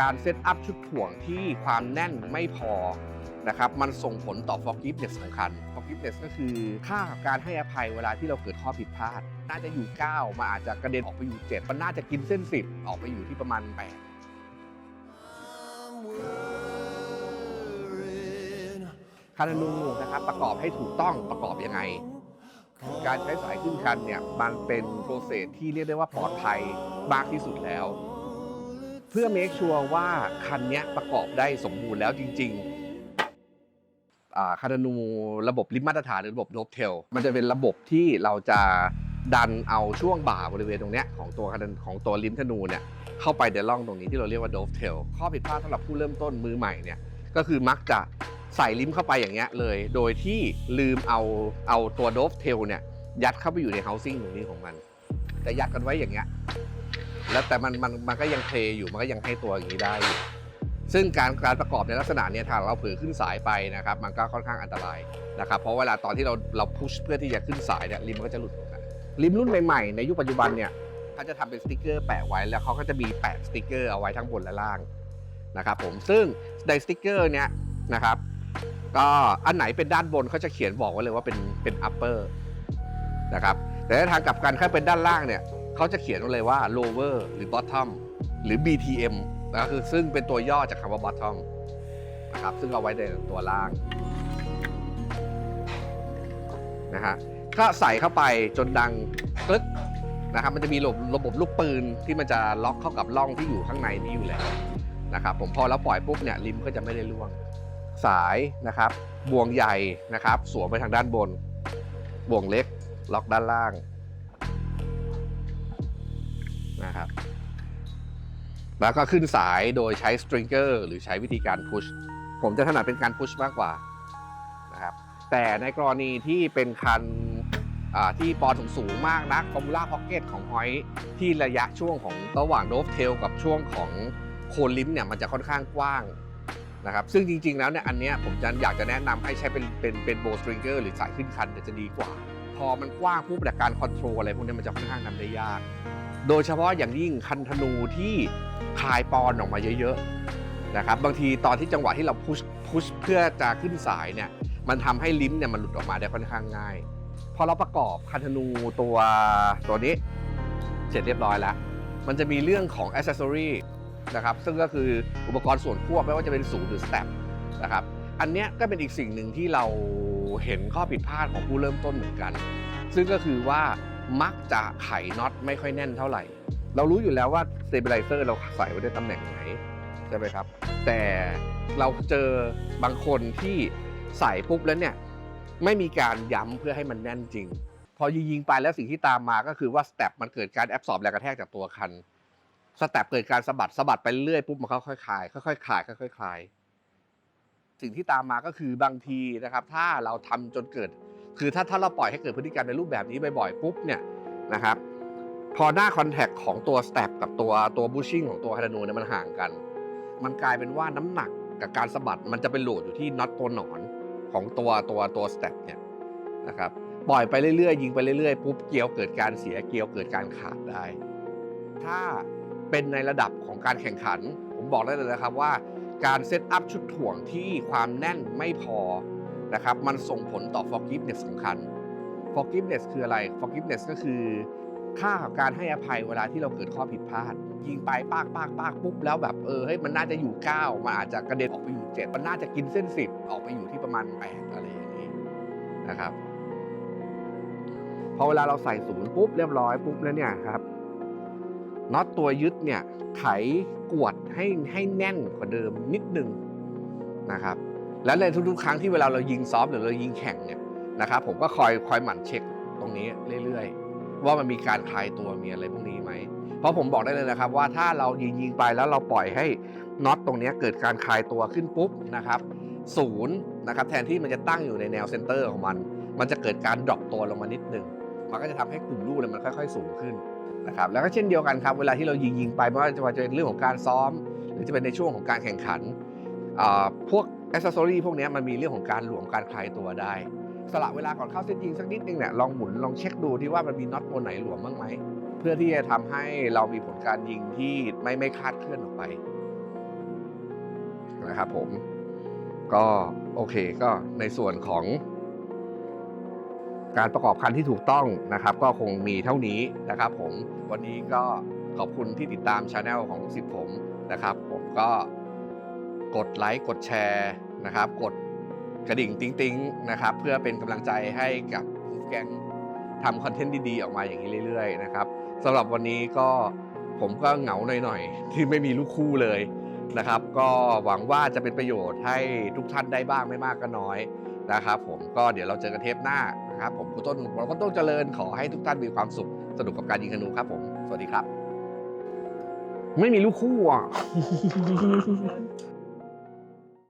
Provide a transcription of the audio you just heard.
การเซตอัพชุดถ่วงที่ความแน่นไม่พอนะครับมันส่งผลต่อ forgiveness สำคัญ forgiveness ก็คือค่าการให้อภัยเวลาที่เราเกิดข้อผิดพลาด น่าจะอยู่ 9 มาอาจจะกระเด็นออกไปอยู่ 7 มันน่าจะกินเส้น 10 ออกไปอยู่ที่ประมาณ 8คานานูนะครับประกอบให้ถูกต้องประกอบยังไง การใช้สายขึ้นคันเนี่ยมันเป็นโปรเซสที่เรียกได้ว่าปลอดภัยมากที่สุดแล้ว เพื่อเมคชัวร์ว่าคันนี้ประกอบได้สมบูรณ์แล้วจริงๆอ่าคานานูระบบลิฟต์มาตรฐานหรือระบบโดบเทลมันจะเป็นระบบที่เราจะดันเอาช่วงบ่าบริเวณตรงนี้ของตัวคานของตัวลิมธนูเนี่ยเข้าไปในร่องตรงนี้ที่เราเรียกว่าโดบเทลข้อผิดพลาดสำหรับผู้เริ่มต้นมือใหม่เนี่ยก็คือมักจะใส่ลิมเข้าไปอย่างเงี้ยเลย โดยที่ลืมเอาเอาตัวโดฟเทลเนี่ยยัดเข้าไปอยู่ในเฮาซิ่งตรงนี้ของมันจะยัดกันไว้อย่างเงี้ย แล้วแต่มันมันมันก็ยังเพลอยู่มันก็ยังให้ตัวอย่างนี้ได้อยู่ซึ่งการการประกอบในลักษณะเนี้ยถ้าเราเผลอขึ้นสายไปนะครับ มันก็ค่อนข้างอันตรายนะครับ เพราะเวลาตอนที่เราเราพุชเพื่อที่จะขึ้นสายเนี่ยลิมมันก็จะหลุดออกมาลิมรุ่นใหม่ๆในยุคปัจจุบันเนี่ยเขาจะทำเป็นสติกเกอร์แปะไว้แล้วเขาก็จะมีแปะสติกเกอร์เอาไว้ทั้งบนและล่างนะครับผมซึ่งในสติกเกอร์เนี้ยนะครับ ก็อันไหนเป็นด้านบนเขาจะเขียนบอกไว้เลยว่าเป็นเป็น upper นะครับแต่ถ้าทางกลับกันถ้าเป็นด้านล่างเนี่ย เขาจะเขียนไว้เลยว่า lower หรือ bottom หรือ BTM นะคือซึ่งเป็นตัวย่อจากคำว่า bottom นะครับซึ่งเอาไว้ในตัวล่างนะฮะก็ใส่เข้าไปจนดังกลึกนะครับมันจะมีระบบระบบลูกปืนที่มันจะล็อกเข้ากับร่องที่อยู่ข้างในนี้อยู่แล้วนะครับผมพอเราปล่อยปุ๊บเนี่ยริมก็จะไม่ได้ล่วง สายนะครับบ่วงใหญ่นะครับ สวมไปทางด้านบนบ่วงเล็กล็อกด้านล่าง นะครับ แล้วก็ขึ้นสายโดยใช้สตริงเกอร์หรือใช้วิธีการพุช ผมจะถนัดเป็นการพุชมากกว่านะครับ แต่ในกรณีที่เป็นคันที่ปอนสูงมากนะฟอร์มูล่าพ็อกเก็ตของฮอยที่ระยะช่วงของระหว่างโดฟเทลกับช่วงของโคนลิมเนี่ยมันจะค่อนข้างกว้างนะครับ ซึ่งจริง ๆ แล้วเนี่ยอันเนี้ยผมจะอยากจะแนะนำให้ใช้เป็นเป็นเป็นโบสตริงเกอร์หรือสายขึ้นคันจะดีกว่า พอมันกว้างปุ๊บแต่การคอนโทรลอะไรพวกนี้มันจะค่อนข้างทำได้ยาก โดยเฉพาะอย่างยิ่งคันธนูที่คลายปอนออกมาเยอะๆนะครับบางทีตอนที่จังหวะที่เราพุชพุชเพื่อจะขึ้นสายเนี่ยมันทำให้ลิ้มเนี่ยมันหลุดออกมาได้ค่อนข้างง่าย พอเราประกอบคันธนูตัวตัวนี้เสร็จเรียบร้อยแล้ว มันจะมีเรื่องของอ c เซสซอรีนะครับซึ่งก็คืออุปกรณ์ส่วนควบไม่ว่าจะเป็นศูนย์หรือสเต็ปนะครับอันนี้ก็เป็นอีกสิ่งหนึ่งที่เราเห็นข้อผิดพลาดของผู้เริ่มต้นเหมือนกัน ซึ่งก็คือว่า มักจะไขน็อตไม่ค่อยแน่นเท่าไหร่ เรารู้อยู่แล้วว่าสเตเบลไลเซอร์เราใส่ไว้ในตำแหน่งไหนใช่ไหมครับ แต่เราเจอบางคนที่ใส่ปุ๊บแล้วเนี่ยไม่มีการย้ำเพื่อให้มันแน่นจริง พอยิงๆไปแล้วสิ่งที่ตามมาก็คือว่าสเต็ปมันเกิดการแอบสอบแรงกระแทกจากตัวคันสเต็ปเกิดการสะบัดสะบัดไปเรื่อยปุ๊บมันค่อยๆคลายค่อยๆคลายค่อยๆคลายสิ่งที่ตามมาก็คือบางทีนะครับ ถ้าเราทำจนเกิด คือถ้าถ้าเราปล่อยให้เกิดพฤติกรรมในรูปแบบนี้บ่อยๆปุ๊บเนี่ยนะครับพอหน้าคอนแทคของตัวสเต็ปกับตัวตัวบูชิ่งของตัวคาร์โนเนี่ยมันห่างกัน มันกลายเป็นว่าน้ำหนักกับการสะบัดมันจะเป็นโหลดอยู่ที่น็อตตัวหนอนของตัวตัวตัวสเต็ปเนี่ยนะครับปล่อยไปเรื่อยๆ ยิงไปเรื่อยๆปุ๊บเกลียวเกิดการเสียเกลียวเกิดการขาดได้ ถ้าเป็นในระดับของการแข่งขัน ผมบอกได้เลยนะครับว่า การเซตอัพชุดถ่วงที่ความแน่นไม่พอ นะครับมันส่งผลต่อ forgiveness สำคัญ forgiveness คืออะไร forgiveness ก็คือ ค่าของการให้อภัยเวลาที่เราเกิดข้อผิดพลาด ยิงไปปากปากปากปุ๊บแล้วแบบเออเฮ้ยมันน่าจะอยู่ 9 มันอาจจะกระเด็นออกไปอยู่ 7 มันน่าจะกินเส้น 10 ออกไปอยู่ที่ประมาณ8อะไรอย่างนี้นะครับพอเวลาเราใส่ศูนย์ปุ๊บเรียบร้อยปุ๊บแล้วเนี่ยครับน็อตตัวยึดเนี่ยไขกวดให้ให้แน่นกว่าเดิมนิดนึงนะครับ แล้วในทุกๆ ครั้งที่เวลาเรายิงซ้อมหรือเรายิงแข่งเนี่ยนะครับผมก็คอยคอยหมั่นเช็คตรงนี้เรื่อยๆ ว่ามันมีการคลายตัวมีอะไรพวกนี้ไหมเพราะผมบอกได้เลยนะครับ ว่าถ้าเรายิงยิงๆไปแล้วเราปล่อยให้น็อตตรงนี้เกิดการคลายตัวขึ้นปุ๊บนะครับศูนย์นะครับแทนที่มันจะตั้งอยู่ในแนวเซนเตอร์ของมัน มันจะเกิดการดรอปตัวลงมานิดนึงมันก็จะทำให้กลุ่มลูกเนี่ยมันค่อย ๆ สูงขึ้นนะครับแล้วก็เช่นเดียวกันครับเวลาที่เรายิงยิงๆไปไม่ว่าจะเป็นเรื่องของการซ้อม หรือจะเป็นในช่วงของการแข่งขันอ่าพวก อ c เซสซอรีพวกนี้มันมีเรื่องของการหลวมการคลายตัวได้ สละเวลาก่อนเข้าเซตยิงสักนิดนึงเนี่ยลองหมุนลองเช็คดูที่ว่ามันมีน็อตตัวไหนหลวมบ้างไหมเพื่อที่จะทำให้เรามีผลการยิงที่ไม่ไม่คาดเคลื่อนออกไปนะครับผมก็โอเคก็ในส่วนของ การประกอบคันที่ถูกต้องนะครับ ก็คงมีเท่านี้นะครับ ผมวันนี้ก็ขอบคุณที่ติดตามช anel ของลูกศิษย์ผมนะครับ ผมก็ กดไลค์กดแชร์นะครับ กดกระดิ่งติ๊งติ๊งๆนะครับ เพื่อเป็นกำลังใจให้กับฟูฟแกงทำคอนเทนต์ดีๆ ออกมาอย่างนี้เรื่อยๆนะครับสำหรับวันนี้ก็ผมก็เหงาหน่อยๆ ที่ไม่มีลูกคู่เลยนะครับ ก็หวังว่าจะเป็นประโยชน์ให้ทุกท่านได้บ้างไม่มากก็น้อยนะครับ ผมก็เดี๋ยวเราเจอกันเทปหน้านะครับ ผมคุณต้นเราก็ต้องเจริญขอให้ทุกท่านมีความสุขสนุกกับการยิงธนูครับ ผมสวัสดีครับ ไม่มีลูกคู่อะ